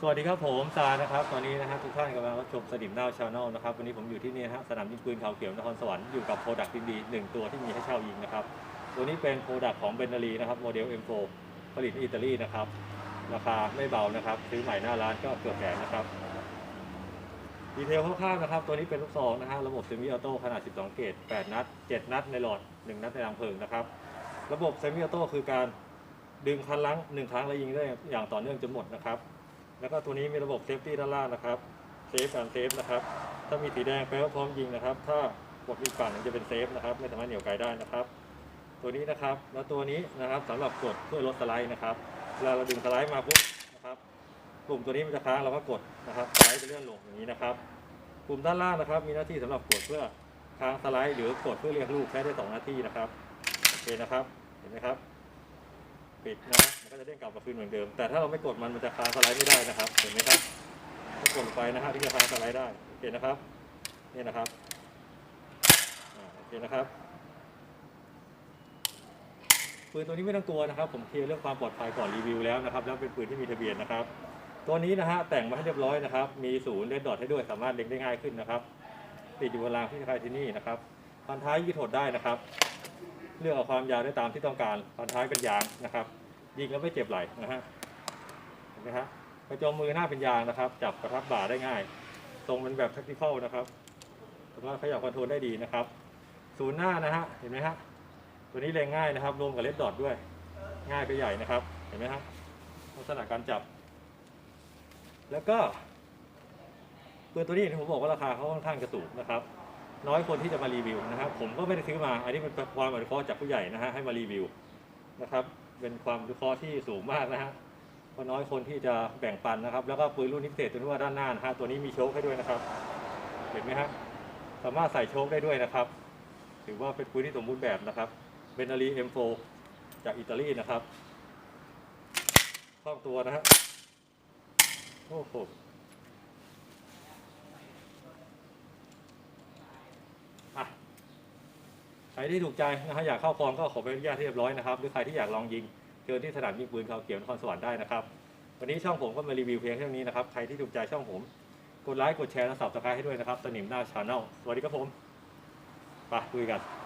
สวัสดีครับผมซานะครับตอนนี้นะฮะทุกท่านกำลังรับชมสนิมดาวชาแนลนะครับวันนี้ผมอยู่ที่นี่นะฮะสนามยิงปืนเขาเขียวนครสวรรค์อยู่กับโปรดักต์ดีๆหนึ่งตัวที่มีให้เช่ายิงนะครับตัวนี้เป็นโปรดักต์ของเบนนารีนะครับโมเดล M4 ผลิตที่อิตาลีนะครับราคาไม่เบานะครับซื้อใหม่หน้าร้านก็เกือบแสนนะครับดีเทลคร่าวๆนะครับตัวนี้เป็นลูกซองนะฮะระบบเซมิออโต้ขนาด 12 เกต8นัด 7 นัดในหลอด 1 นัดในรังเพลิงนะครับระบบเซมิออโต้คือการดึงคันลังหนึ่งครั้งแล้วยิงได้อย่างต่อเนื่องจนหมดนะครับ แล้วก็ตัวนี้มีระบบเซฟตี้ด้านล่างนะครับเซฟการเซฟนะครับ ถ้ามีสีแดงแปลว่าพร้อมยิงนะครับ ถ้ากดอีกฝั่งหนึงจะเป็นเซฟนะครับ ไม่สามารถเหนี่ยวไกลได้นะครับ ตัวนี้นะครับ แล้วตัวนี้นะครับสำหรับกดเพื่อลดสไลด์นะครับเวลาเราดึงสไลด์มาปุ๊บนะครับปุ่มตัวนี้มันจะค้างเราก็กดนะครับสไลด์จะเลื่อนลงอย่างนี้นะครับปุ่มด้านล่างนะครับ มีหน้าที่สำหรับกดเพื่อค้างสไลด์หรือกดเพื่อเรียกลูกใช้ได้สองหน้าที่นะครับโอเคนะครับ เห็นไหมครับ ปิดนะมันก็จะเด้งกลับมาคืนเหมือนเดิม แต่ถ้าเราไม่กดมันมันจะคาสไลด์ไม่ได้นะครับ เห็นไหมครับถ้ากดลงไปนะฮะที่จะคาสไลด์ได้โอเคนะครับนี่นะครับอโอเคนะครับปืนตัวนี้ไม่ต้องกลัวนะครับ ผมเคลียร์เรื่องความปลอดภัยก่อนรีวิวแล้วนะครับ แล้วเป็นปืนที่มีทะเบียนนะครับ ตัวนี้นะฮะแต่งมาให้เรียบร้อยนะครับ มีศูนย์เลดดอทให้ด้วยสามารถเล็งได้ง่ายขึ้นนะครับติดอยู่บนรางที่ใครที่นี่นะครับพันท้ายยืดหดได้นะครับ เลือกเอาความยาวได้ตามที่ต้องการพันท้ายเป็นยางนะครับ ยิงแล้วไม่เจ็บไหล่นะฮะเห็นไหมฮะกระจมมือหน้าเป็นยางนะครับ จับกระทับบ่าได้ง่ายทรงเป็นแบบ t ท c t i c a l นะครับสามารถขยับคอนโทรลได้ดีนะครับ ศูนย์หน้านะฮะเห็นไหมฮะตัวนี้เล็งง่ายนะครับรวมกับเลดดอทด้วย ง่ายไปใหญ่นะครับ เห็นไหมฮะลักษณะการจับ แล้วก็ปืนตัวนี้ที่ผมบอกว่าราคาเขาค่อนข้างจะสูงนะครับ น้อยคนที่จะมารีวิวนะครับ ผมก็ไม่ได้ซื้อมา อันนี้เป็นความอนุเคราะห์จากผู้ใหญ่นะฮะให้มารีวิวนะครับ เป็นความวิเคราะห์ที่สูงมากนะฮะเพราะน้อยคนที่จะแบ่งปันนะครับ แล้วก็ปืนรุ่นนี้พิเศษตัวที่ว่าด้านหน้านะฮะตัวนี้มีโชคให้ด้วยนะครับ เห็นไหมฮะสามารถใส่โชคได้ด้วยนะครับ ถือว่าเป็นปืนที่สมบูรณ์แบบนะครับเบนนารี M4 จากอิตาลีนะครับคล่องตัวนะฮะโอ้โห อะ ใครที่ถูกใจนะฮะอยากเข้าคลองก็ขอใบอนุญาตที่เรียบร้อยนะครับหรือใครที่อยากลองยิงเชิญที่สนามยิงปืนเขาเขียวนครสวรรค์ได้นะครับ วันนี้ช่องผมก็มารีวิวเพียงเท่านี้นะครับ ใครที่ถูกใจช่องผม กดไลค์กดแชร์และสับสไครต์ให้ด้วยนะครับสนิมหน้าชาแนลสวัสดีครับผมไปคุยกัน